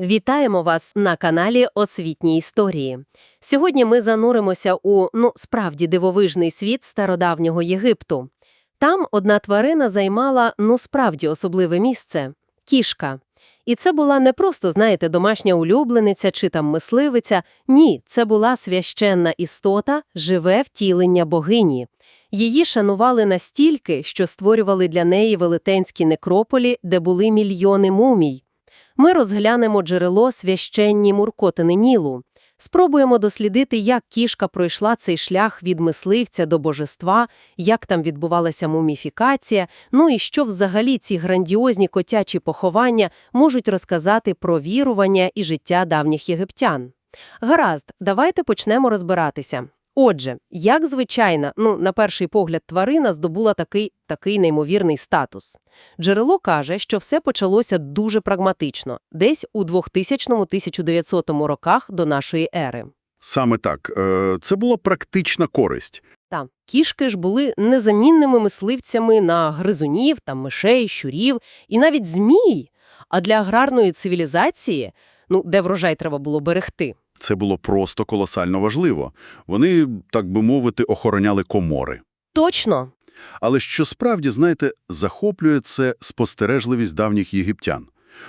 Вітаємо вас на каналі Освітні історії. Сьогодні ми зануримося у, ну, справді дивовижний світ стародавнього Єгипту. Там одна тварина займала, ну, справді особливе місце – кішка. І це була не просто, знаєте, домашня улюблениця чи там мисливиця. Ні, це була священна істота, живе втілення богині. Її шанували настільки, що створювали для неї велетенські некрополі, де були мільйони мумій. Ми розглянемо джерело священні муркотини Нілу. Спробуємо дослідити, як кішка пройшла цей шлях від мисливця до божества, як там відбувалася муміфікація, ну і що взагалі ці грандіозні котячі поховання можуть розказати про вірування і життя давніх єгиптян. Гаразд, давайте почнемо розбиратися. Отже, як звичайна, ну, на перший погляд, тварина здобула такий, такий неймовірний статус. Джерело каже, що все почалося дуже прагматично, десь у 2000-1900 роках до нашої ери. Саме так. Е, Це була практична користь. Та кішки ж були незамінними мисливцями на гризунів, там мишей, щурів і навіть змій. А для аграрної цивілізації, ну, де врожай треба було берегти, Це було просто колосально важливо. Вони, так би мовити, охороняли комори. точно. Але що справді, знаєте, захоплює це спостережливість давніх єгиптян.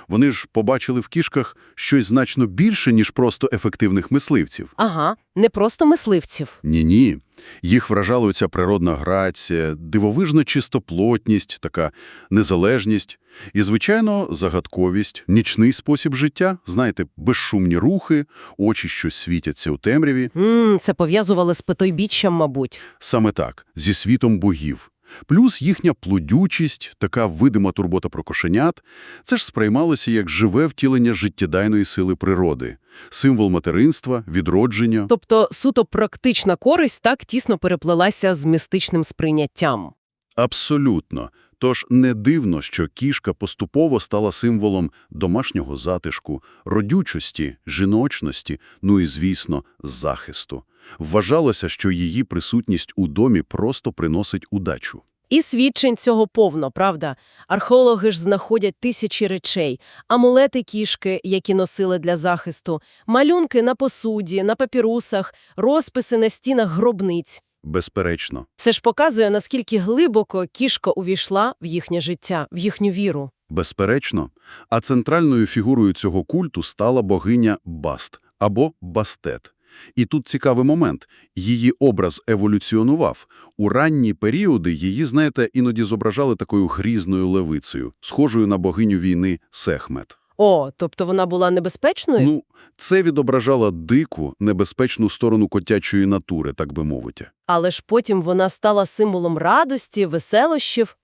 Вони ж побачили в кішках щось значно більше, ніж просто ефективних мисливців. Ага, не просто мисливців. Ні-ні. Їх вражала оця природна грація, дивовижна чистоплотність, така незалежність і, звичайно, загадковість, нічний спосіб життя, знаєте, безшумні рухи, очі, що світяться у темряві. М, це пов'язували з питойбіччям, мабуть. Саме так, зі світом богів. Плюс їхня плодючість, така видима турбота про кошенят, це ж сприймалося як живе втілення життєдайної сили природи, символ материнства, відродження. Тобто суто практична користь так тісно переплелася з містичним сприйняттям. Абсолютно. Тож не дивно, що кішка поступово стала символом домашнього затишку, родючості, жіночності, ну і, звісно, захисту. Вважалося, що її присутність у домі просто приносить удачу. І свідчень цього повно, правда? Археологи ж знаходять тисячі речей. Амулети кішки, які носили для захисту, малюнки на посуді, на папірусах, розписи на стінах гробниць. Безперечно. Це ж показує, наскільки глибоко кішка увійшла в їхнє життя, в їхню віру. Безперечно. А центральною фігурою цього культу стала богиня Баст або Бастет. І тут цікавий момент. Її образ еволюціонував. У ранні періоди її, знаєте, іноді зображали такою грізною левицею, схожою на богиню війни Сехмет. О, тобто вона була небезпечною? Ну, це відображало дику, небезпечну сторону котячої натури, так би мовити. Але ж потім вона стала символом радості, веселощів.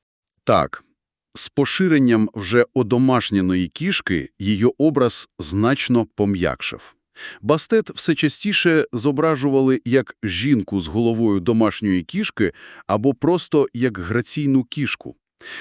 Так, з поширенням вже одомашненої кішки її образ значно пом'якшив. Бастет все частіше зображували як жінку з головою домашньої кішки або просто як граційну кішку.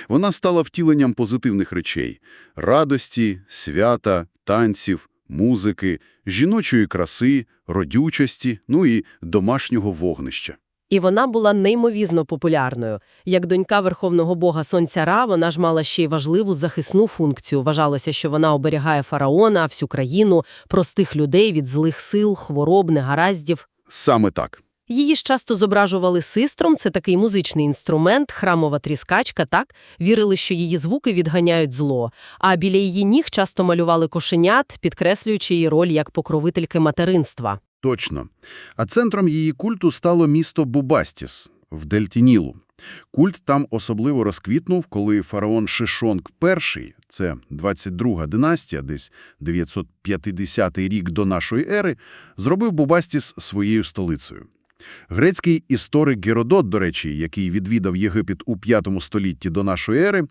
Вона стала втіленням позитивних речей – радості, свята, танців, музики, жіночої краси, родючості, ну і домашнього вогнища. І вона була неймовірно популярною. Як донька верховного бога Сонця Ра, вона ж мала ще й важливу захисну функцію. Вважалося, що вона оберігає фараона, всю країну, простих людей від злих сил, хвороб, негараздів. Саме так. Її ж часто зображували систром, це такий музичний інструмент, храмова тріскачка, так? Вірили, що її звуки відганяють зло. А біля її ніг часто малювали кошенят, підкреслюючи її роль як покровительки материнства. Точно. А центром її культу стало місто Бубастіс в дельті Нілу. Культ там особливо розквітнув, коли фараон Шишонг І, це 22-га династія, десь 950 рік до нашої ери, зробив Бубастіс своєю столицею. Грецький історик Геродот, до речі, який відвідав Єгипет у V столітті до нашої ери,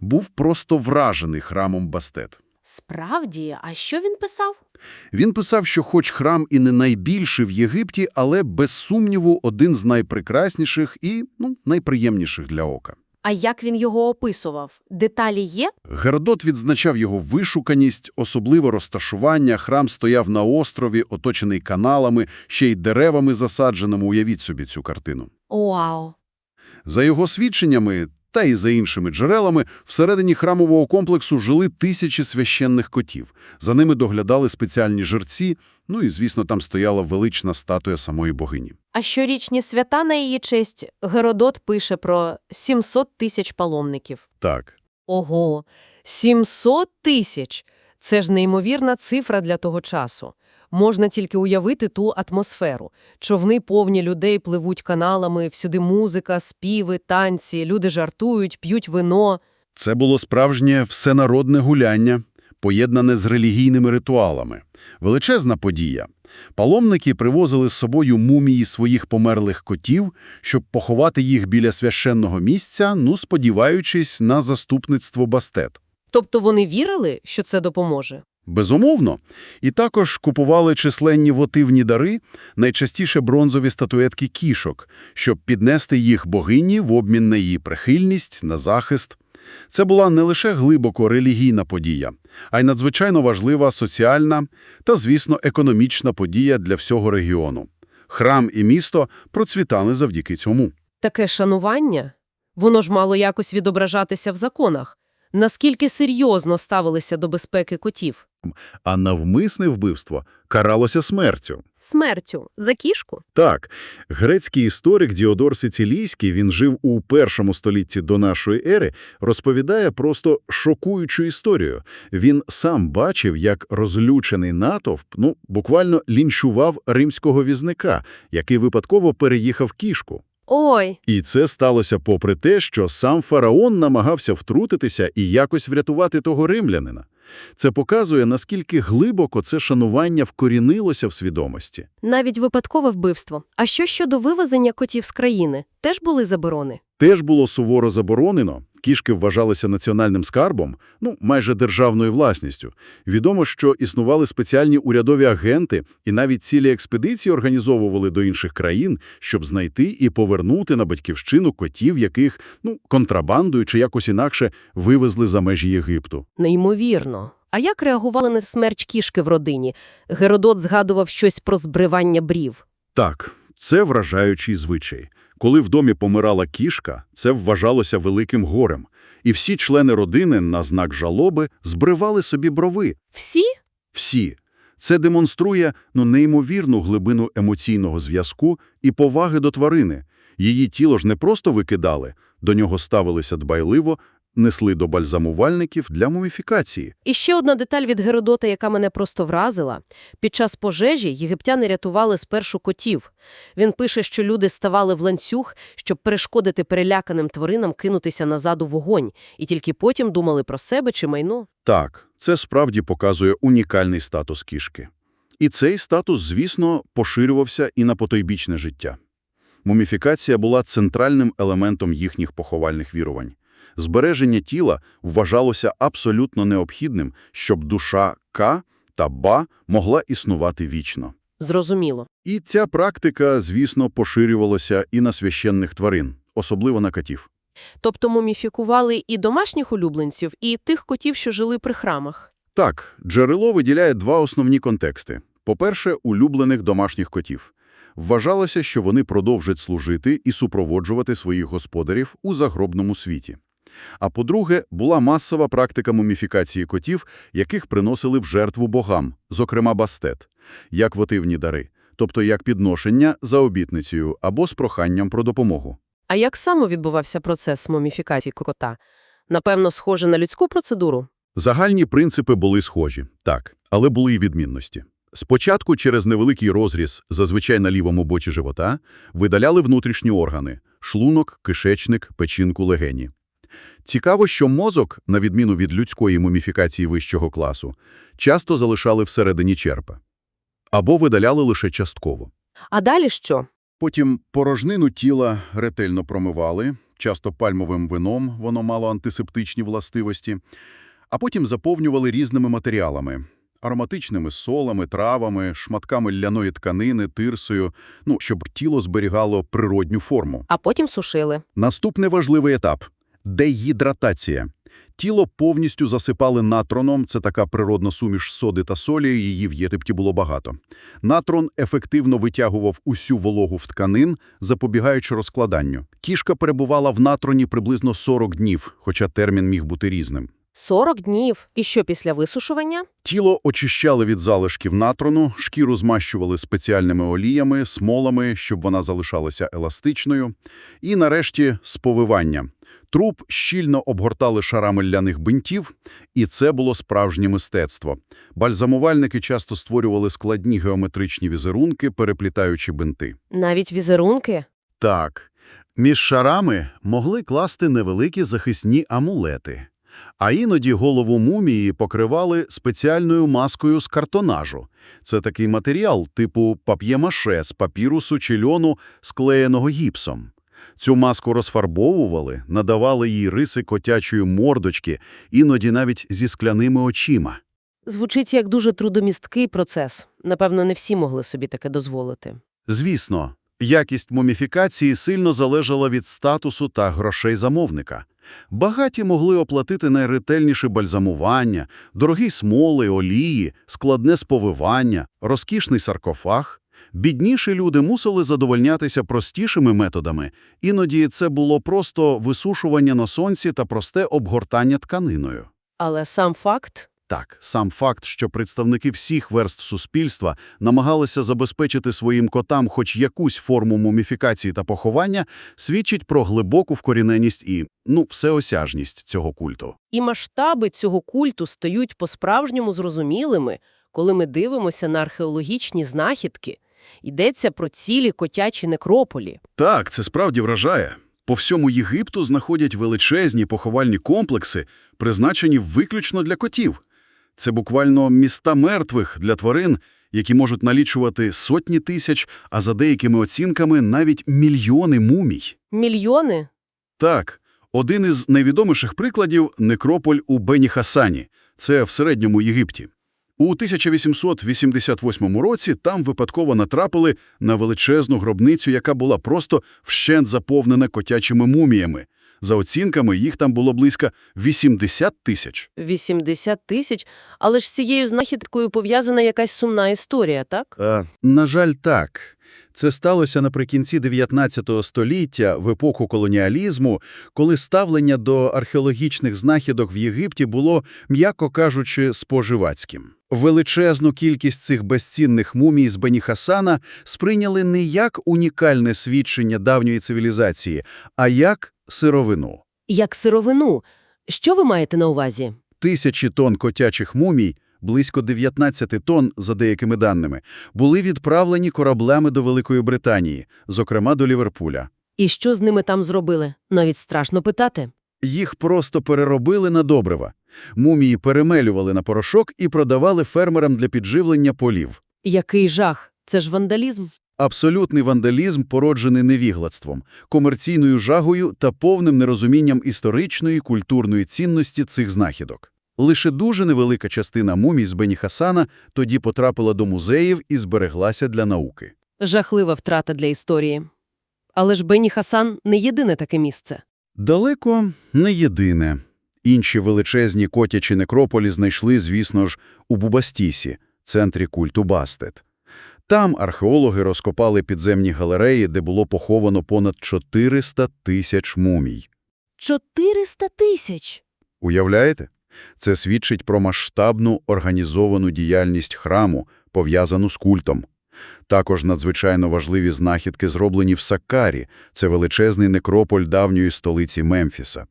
був просто вражений храмом Бастет. Справді, а що він писав? Він писав, що хоч храм і не найбільший в Єгипті, але, без сумніву, один з найпрекрасніших і ну, найприємніших для ока. А як він його описував? Деталі є? Геродот відзначав його вишуканість, особливе розташування, храм стояв на острові, оточений каналами, ще й деревами засадженими, уявіть собі цю картину. Вау! За його свідченнями, Та і за іншими джерелами, всередині храмового комплексу жили тисячі священних котів. За ними доглядали спеціальні жерці, ну і, звісно, там стояла велична статуя самої богині. А щорічні свята на її честь Геродот пише про 700 тисяч паломників. Так, Ого, 700 тисяч! Це ж неймовірна цифра для того часу. Можна тільки уявити ту атмосферу. Човни повні людей пливуть каналами, всюди музика, співи, танці, люди жартують, п'ють вино. це було справжнє всенародне гуляння, поєднане з релігійними ритуалами. Величезна подія. Паломники привозили з собою мумії своїх померлих котів, щоб поховати їх біля священного місця, ну, сподіваючись на заступництво Бастет. Тобто вони вірили, що це допоможе? Безумовно. І також купували численні вотивні дари, найчастіше бронзові статуетки кішок, щоб піднести їх богині в обмін на її прихильність, на захист. Це була не лише глибоко релігійна подія, а й надзвичайно важлива соціальна та, звісно, економічна подія для всього регіону. Храм і місто процвітали завдяки цьому. Таке шанування? Воно ж мало якось відображатися в законах. Наскільки серйозно ставилися до безпеки котів? А навмисне вбивство каралося смертю. Смертю. За кішку? Так, грецький історик Діодор Сицилійський, він жив у першому столітті до нашої ери, розповідає просто шокуючу історію. Він сам бачив, як розлючений натовп, ну, буквально лінчував римського візника, який випадково переїхав кішку. Ой, І це сталося попри те, що сам фараон намагався втрутитися і якось врятувати того римлянина. Це показує, наскільки глибоко це шанування вкорінилося в свідомості. навіть випадкове вбивство. А що щодо вивезення котів з країни? Теж були заборони? Теж було суворо заборонено. Кішки вважалися національним скарбом, ну, майже державною власністю. Відомо, що існували спеціальні урядові агенти, і навіть цілі експедиції організовували до інших країн, щоб знайти і повернути на батьківщину котів, яких, ну, контрабандою чи якось інакше вивезли за межі Єгипту. Неймовірно. А як реагували на смерть кішки в родині? Геродот згадував щось про збривання брів. Так, це вражаючий звичай. Коли в домі помирала кішка, це вважалося великим горем. І всі члени родини на знак жалоби збривали собі брови. Всі? Всі. Це демонструє ну, неймовірну глибину емоційного зв'язку і поваги до тварини. Її тіло ж не просто викидали, до нього ставилися дбайливо, несли до бальзамувальників для муміфікації. І ще одна деталь від Геродота, яка мене просто вразила. Під час пожежі єгиптяни рятували спершу котів. Він пише, що люди ставали в ланцюг, щоб перешкодити переляканим тваринам кинутися назад у вогонь, і тільки потім думали про себе чи майно. Так, це справді показує унікальний статус кішки. І цей статус, звісно, поширювався і на потойбічне життя. Муміфікація була центральним елементом їхніх поховальних вірувань. Збереження тіла вважалося абсолютно необхідним, щоб душа К та Ба могла існувати вічно. Зрозуміло. І ця практика, звісно, поширювалася і на священних тварин, особливо на котів. Тобто муміфікували і домашніх улюбленців, і тих котів, що жили при храмах. Так, джерело виділяє два основні контексти. По-перше, улюблених домашніх котів. Вважалося, що вони продовжать служити і супроводжувати своїх господарів у загробному світі. А по-друге, була масова практика муміфікації котів, яких приносили в жертву богам, зокрема бастет, як вотивні дари, тобто як підношення за обітницею або з проханням про допомогу. А як саме відбувався процес муміфікації кота? Напевно, схоже на людську процедуру? Загальні принципи були схожі, так, але були й відмінності. Спочатку через невеликий розріз, зазвичай на лівому боці живота, видаляли внутрішні органи – шлунок, кишечник, печінку, легені. Цікаво, що мозок, на відміну від людської муміфікації вищого класу, часто залишали всередині черпа. Або видаляли лише частково. А далі що? Потім порожнину тіла ретельно промивали, часто пальмовим вином, воно мало антисептичні властивості, а потім заповнювали різними матеріалами – ароматичними солами, травами, шматками ляної тканини, тирсою, ну, щоб тіло зберігало природню форму. А потім сушили. Наступний важливий етап – дегідратація. Тіло повністю засипали натроном, це така природна суміш соди та солі, її в Єгипті було багато. Натрон ефективно витягував усю вологу в тканин, запобігаючи розкладанню. Кішка перебувала в натроні приблизно 40 днів, хоча термін міг бути різним. 40 днів. І що після висушування? Тіло очищали від залишків натрону, шкіру змащували спеціальними оліями, смолами, щоб вона залишалася еластичною. І, нарешті, сповивання. Труп щільно обгортали шарами ляних бинтів, і це було справжнє мистецтво. Бальзамувальники часто створювали складні геометричні візерунки, переплітаючи бинти. Навіть візерунки? Так, між шарами могли класти невеликі захисні амулети. А іноді голову мумії покривали спеціальною маскою з картонажу. Це такий матеріал типу пап'є-маше з папірусу чи льону, склеєного гіпсом. Цю маску розфарбовували, надавали їй риси котячої мордочки, іноді навіть зі скляними очима. Звучить як дуже трудомісткий процес. Напевно, не всі могли собі таке дозволити. Звісно, якість муміфікації сильно залежала від статусу та грошей замовника. Багаті могли оплатити найретельніше бальзамування, дорогі смоли, олії, складне сповивання, розкішний саркофаг. Бідніші люди мусили задовольнятися простішими методами. Іноді це було просто висушування на сонці та просте обгортання тканиною. Але сам факт Так, сам факт, що представники всіх верств суспільства намагалися забезпечити своїм котам хоч якусь форму муміфікації та поховання, свідчить про глибоку вкоріненість і, ну, всеосяжність цього культу. і масштаби цього культу стають по-справжньому зрозумілими, коли ми дивимося на археологічні знахідки. Йдеться про цілі котячі некрополі. Так, це справді вражає. По всьому Єгипту знаходять величезні поховальні комплекси, призначені виключно для котів. Це буквально міста мертвих для тварин, які можуть налічувати сотні тисяч, а за деякими оцінками навіть мільйони мумій. Мільйони? Так, один із найвідоміших прикладів – некрополь у Бені-Хасані. Це в Середньому Єгипті. У 1888 році там випадково натрапили на величезну гробницю, яка була просто вщент заповнена котячими муміями. За оцінками, їх там було близько 80 тисяч. 80 тисяч? Але ж з цією знахідкою пов'язана якась сумна історія, так? Е, на жаль, так. Це сталося наприкінці 19 століття, в епоху колоніалізму, коли ставлення до археологічних знахідок в Єгипті було, м'яко кажучи, споживацьким. Величезну кількість цих безцінних мумій з Беніхасана сприйняли не як унікальне свідчення давньої цивілізації, а як сировину. Як сировину. Що ви маєте на увазі? Тисячі тонн котячих мумій, близько 19 тонн, за деякими даними, були відправлені кораблями до Великої Британії, зокрема до Ліверпуля. І що з ними там зробили? Навіть страшно питати. Їх просто переробили на добрива. Мумії перемелювали на порошок і продавали фермерам для підживлення полів. Який жах? Це ж вандалізм. Абсолютний вандалізм, породжений невіглаством, комерційною жагою та повним нерозумінням історичної культурної цінності цих знахідок. Лише дуже невелика частина мумій з Беніхасана тоді потрапила до музеїв і збереглася для науки. Жахлива втрата для історії. Але ж Бені Хасан не єдине таке місце. Далеко не єдине. Інші величезні котячі некрополі знайшли, звісно ж, у Бубастісі, центрі культу Бастет. Там археологи розкопали підземні галереї, де було поховано понад 400 тисяч мумій. 400 тисяч! Уявляєте? Це свідчить про масштабну організовану діяльність храму, пов'язану з культом. Також надзвичайно важливі знахідки зроблені в Саккарі, це величезний некрополь давньої столиці Мемфіса.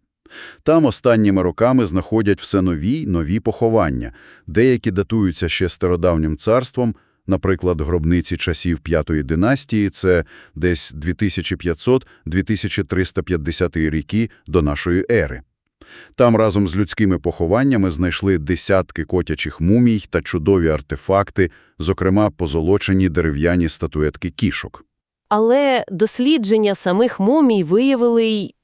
Там останніми роками знаходять все нові нові поховання, деякі датуються ще стародавнім царством, наприклад, гробниці часів П'ятої династії, це десь 2500-2350 ріки до нашої ери. Там разом з людськими похованнями знайшли десятки котячих мумій та чудові артефакти, зокрема позолочені дерев'яні статуетки кішок. Але дослідження самих мумій виявили й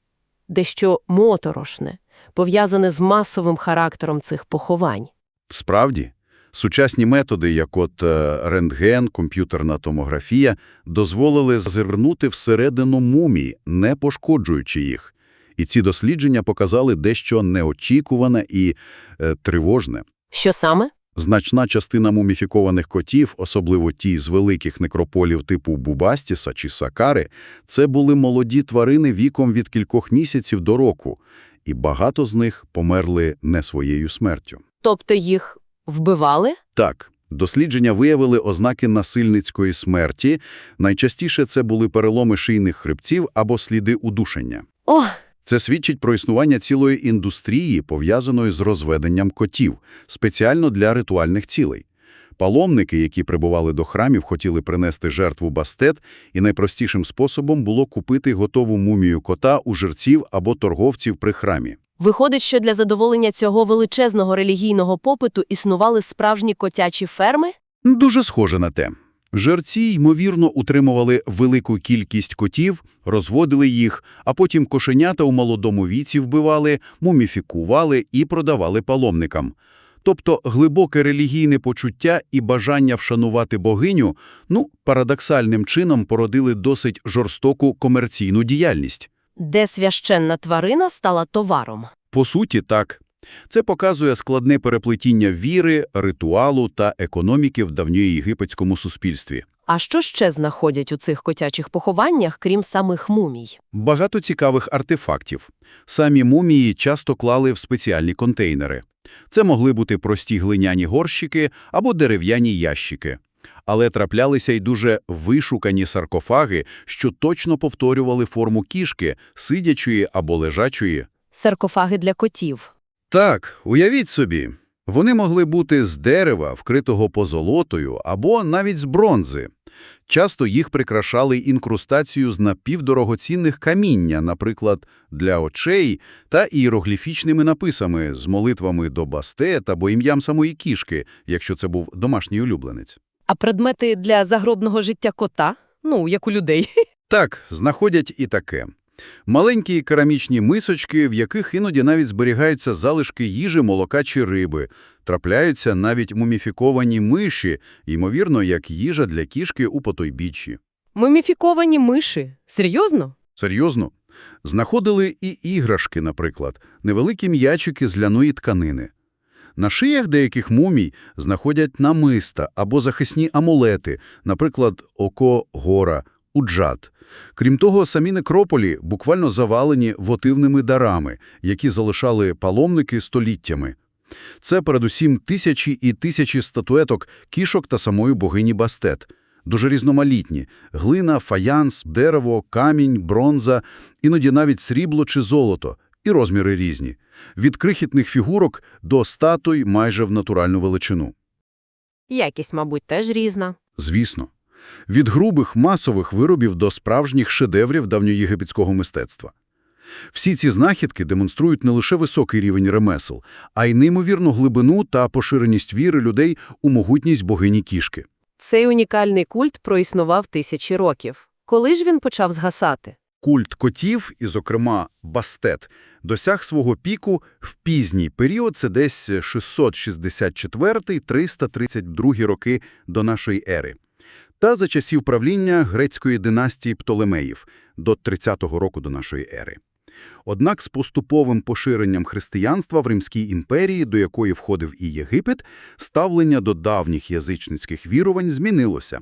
дещо моторошне, пов'язане з масовим характером цих поховань. Справді, сучасні методи, як от е, рентген, комп'ютерна томографія, дозволили зазирнути всередину мумій, не пошкоджуючи їх. І ці дослідження показали дещо неочікуване і е, тривожне. Що саме? Значна частина муміфікованих котів, особливо ті з великих некрополів типу Бубастіса чи Сакари, це були молоді тварини віком від кількох місяців до року, і багато з них померли не своєю смертю. Тобто їх вбивали? Так, дослідження виявили ознаки насильницької смерті. Найчастіше це були переломи шийних хребців або сліди удушення. О, Це свідчить про існування цілої індустрії, пов'язаної з розведенням котів, спеціально для ритуальних цілей. Паломники, які прибували до храмів, хотіли принести жертву бастет, і найпростішим способом було купити готову мумію кота у жерців або торговців при храмі. виходить, що для задоволення цього величезного релігійного попиту існували справжні котячі ферми? Дуже схоже на те. Жерці, ймовірно, утримували велику кількість котів, розводили їх, а потім кошенята у молодому віці вбивали, муміфікували і продавали паломникам. Тобто глибоке релігійне почуття і бажання вшанувати богиню, ну, парадоксальним чином породили досить жорстоку комерційну діяльність. Де священна тварина стала товаром? По суті, так. Це показує складне переплетіння віри, ритуалу та економіки в давньоєгипетському суспільстві. А що ще знаходять у цих котячих похованнях, крім самих мумій? Багато цікавих артефактів. Самі мумії часто клали в спеціальні контейнери. Це могли бути прості глиняні горщики або дерев'яні ящики. Але траплялися й дуже вишукані саркофаги, що точно повторювали форму кішки, сидячої або лежачої. Саркофаги для котів. Так, уявіть собі. Вони могли бути з дерева, вкритого позолотою, або навіть з бронзи. Часто їх прикрашали інкрустацію з напівдорогоцінних каміння, наприклад, для очей, та ієрогліфічними написами з молитвами до бастет або ім'ям самої кішки, якщо це був домашній улюбленець. А предмети для загробного життя кота? Ну, як у людей. Так, знаходять і таке. Маленькі керамічні мисочки, в яких іноді навіть зберігаються залишки їжі, молока чи риби. Трапляються навіть муміфіковані миші, ймовірно, як їжа для кішки у потойбіччі. Муміфіковані миші. Серйозно? Серйозно? Знаходили і іграшки, наприклад, невеликі м'ячики з ляної тканини. На шиях деяких мумій знаходять намиста або захисні амулети, наприклад, око гора, уджат. Крім того, самі некрополі буквально завалені вотивними дарами, які залишали паломники століттями. Це передусім тисячі і тисячі статуеток кішок та самої богині Бастет. Дуже різноманітні – глина, фаянс, дерево, камінь, бронза, іноді навіть срібло чи золото, і розміри різні. Від крихітних фігурок до статуй майже в натуральну величину. Якість, мабуть, теж різна. Звісно. Від грубих масових виробів до справжніх шедеврів давньоєгипетського мистецтва. Всі ці знахідки демонструють не лише високий рівень ремесел, а й неймовірну глибину та поширеність віри людей у могутність богині кішки. Цей унікальний культ проіснував тисячі років. Коли ж він почав згасати? Культ котів, і, зокрема, бастет, досяг свого піку в пізній період, це десь 664-332 роки до нашої ери, та за часів правління грецької династії Птолемеїв до 30-го року до нашої ери. Однак з поступовим поширенням християнства в Римській імперії, до якої входив і Єгипет, ставлення до давніх язичницьких вірувань змінилося.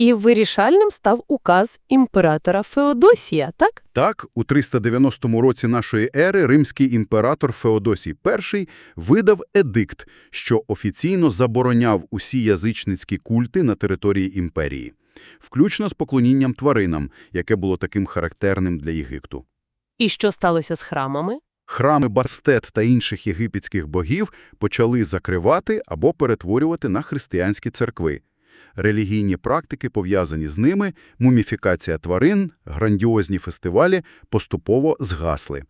І вирішальним став указ імператора Феодосія, так? Так, у 390 році нашої ери римський імператор Феодосій І видав едикт, що офіційно забороняв усі язичницькі культи на території імперії, включно з поклонінням тваринам, яке було таким характерним для Єгипту. І що сталося з храмами? Храми Бастет та інших єгипетських богів почали закривати або перетворювати на християнські церкви. Релігійні практики, пов'язані з ними, муміфікація тварин, грандіозні фестивалі поступово згасли.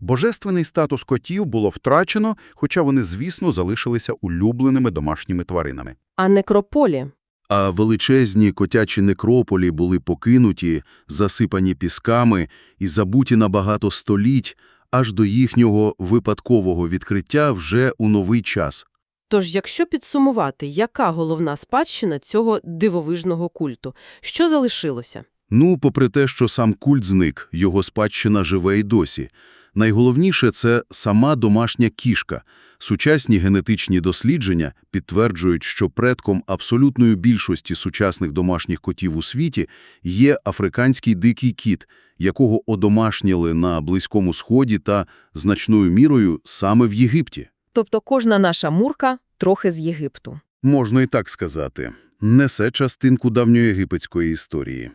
Божественний статус котів було втрачено, хоча вони, звісно, залишилися улюбленими домашніми тваринами. А некрополі? А величезні котячі некрополі були покинуті, засипані пісками і забуті на багато століть, аж до їхнього випадкового відкриття вже у новий час. Тож, якщо підсумувати, яка головна спадщина цього дивовижного культу? Що залишилося? Ну, попри те, що сам культ зник, його спадщина живе й досі. Найголовніше – це сама домашня кішка. Сучасні генетичні дослідження підтверджують, що предком абсолютної більшості сучасних домашніх котів у світі є африканський дикий кіт, якого одомашніли на Близькому Сході та значною мірою саме в Єгипті. Тобто кожна наша мурка трохи з Єгипту. Можна і так сказати, несе частинку давньоєгипетської історії.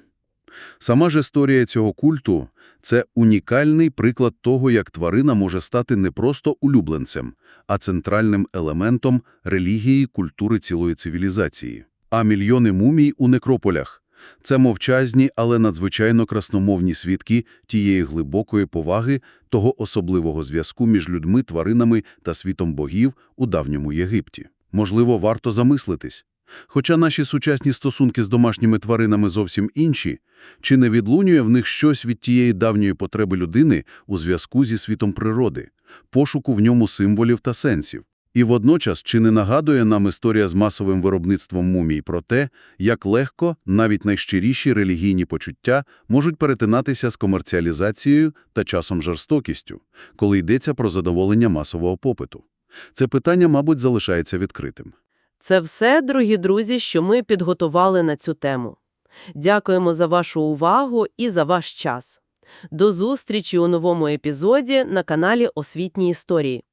Сама ж історія цього культу – це унікальний приклад того, як тварина може стати не просто улюбленцем, а центральним елементом релігії, культури цілої цивілізації. А мільйони мумій у некрополях – це мовчазні, але надзвичайно красномовні свідки тієї глибокої поваги, того особливого зв'язку між людьми, тваринами та світом богів у давньому Єгипті. Можливо, варто замислитись. Хоча наші сучасні стосунки з домашніми тваринами зовсім інші, чи не відлунює в них щось від тієї давньої потреби людини у зв'язку зі світом природи, пошуку в ньому символів та сенсів? І водночас, чи не нагадує нам історія з масовим виробництвом мумій про те, як легко навіть найщиріші релігійні почуття можуть перетинатися з комерціалізацією та часом жорстокістю, коли йдеться про задоволення масового попиту? Це питання, мабуть, залишається відкритим. Це все, дорогі друзі, що ми підготували на цю тему. Дякуємо за вашу увагу і за ваш час. До зустрічі у новому епізоді на каналі Освітні історії.